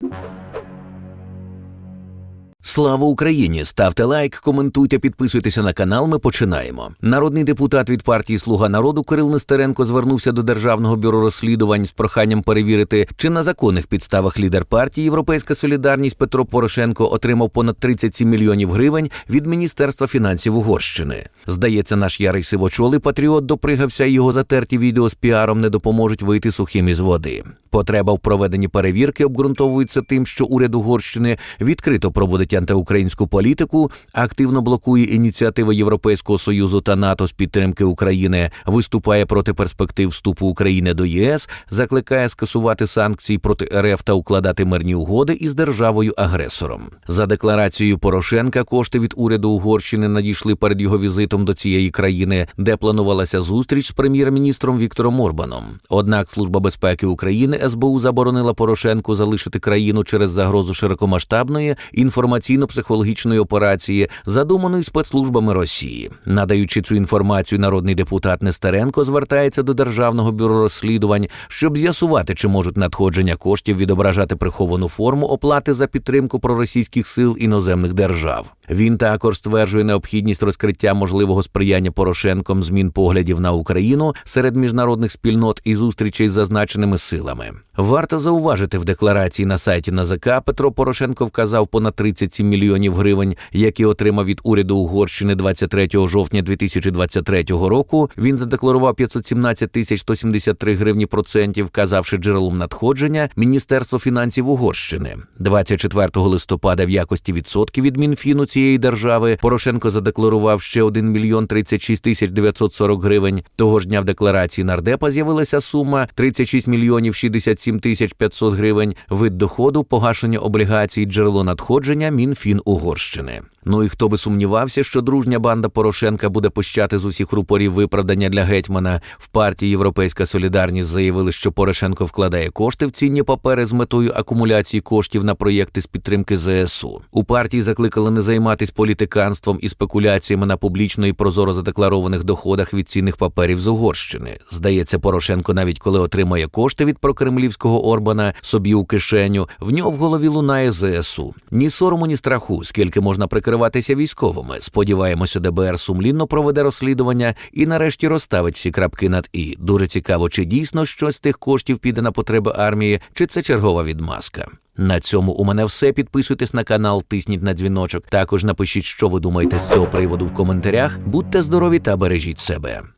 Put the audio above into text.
you Слава Україні! Ставте лайк, коментуйте, підписуйтеся на канал. Ми починаємо. Народний депутат від партії Слуга народу Кирил Нестеренко звернувся до Державного бюро розслідувань з проханням перевірити, чи на законних підставах лідер партії Європейська Солідарність Петро Порошенко отримав понад 37 мільйонів гривень від Міністерства фінансів Угорщини. Здається, наш ярий сивочолий патріот допригався, і його затерті відео з піаром не допоможуть вийти сухим із води. Потреба в проведенні перевірки обґрунтовується тим, що уряд Угорщини відкрито проводить антиукраїнську політику, активно блокує ініціативи Європейського союзу та НАТО з підтримки України, виступає проти перспектив вступу України до ЄС, закликає скасувати санкції проти РФ та укладати мирні угоди із державою агресором. За декларацією Порошенка, кошти від уряду Угорщини надійшли перед його візитом до цієї країни, де планувалася зустріч з прем'єр-міністром Віктором Орбаном. Однак Служба безпеки України СБУ заборонила Порошенку залишити країну через загрозу широкомасштабної інформаційно-психологічної операції, задуманої спецслужбами Росії. Надаючи цю інформацію, народний депутат Нестеренко звертається до Державного бюро розслідувань, щоб з'ясувати, чи можуть надходження коштів відображати приховану форму оплати за підтримку проросійських сил іноземних держав. Він також стверджує необхідність розкриття можливого сприяння Порошенком змін поглядів на Україну серед міжнародних спільнот і зустрічей з зазначеними силами. Варто зауважити в декларації на сайті НАЗК Петро Порошенко вказав понад 37 мільйонів гривень, які отримав від уряду Угорщини 23 жовтня 2023 року. Він задекларував 517 тисяч 173 гривні процентів, вказавши джерелом надходження Міністерство фінансів Угорщини. 24 листопада в якості відсотків від Мінфіну цієї держави Порошенко задекларував ще 1 мільйон 36 тисяч 940 гривень. Того ж дня в декларації нардепа з'явилася сума 36 мільйонів 67 тисяч 500 гривень. Вид доходу, погашення облігацій, джерело надходження Мінфін Угорщини. Ну і хто би сумнівався, що дружня банда Порошенка буде пущати з усіх рупорів виправдання для гетьмана. В партії Європейська Солідарність заявили, що Порошенко вкладає кошти в цінні папери з метою акумуляції коштів на проєкти з підтримки ЗСУ. У партії закликали не займатись політиканством і спекуляціями на публічно і прозоро задекларованих доходах від цінних паперів з Угорщини. Здається, Порошенко, навіть коли отримує кошти від прокремлівського Орбана собі у кишеню, в нього в голові лунає ЗСУ. Ні сорому, ні страху, скільки можна прикриватися військовими. Сподіваємося, ДБР сумлінно проведе розслідування і нарешті розставить всі крапки над і. Дуже цікаво, чи дійсно щось з тих коштів піде на потреби армії, чи це чергова відмазка. На цьому у мене все. Підписуйтесь на канал, тисніть на дзвіночок. Також напишіть, що ви думаєте з цього приводу в коментарях. Будьте здорові та бережіть себе.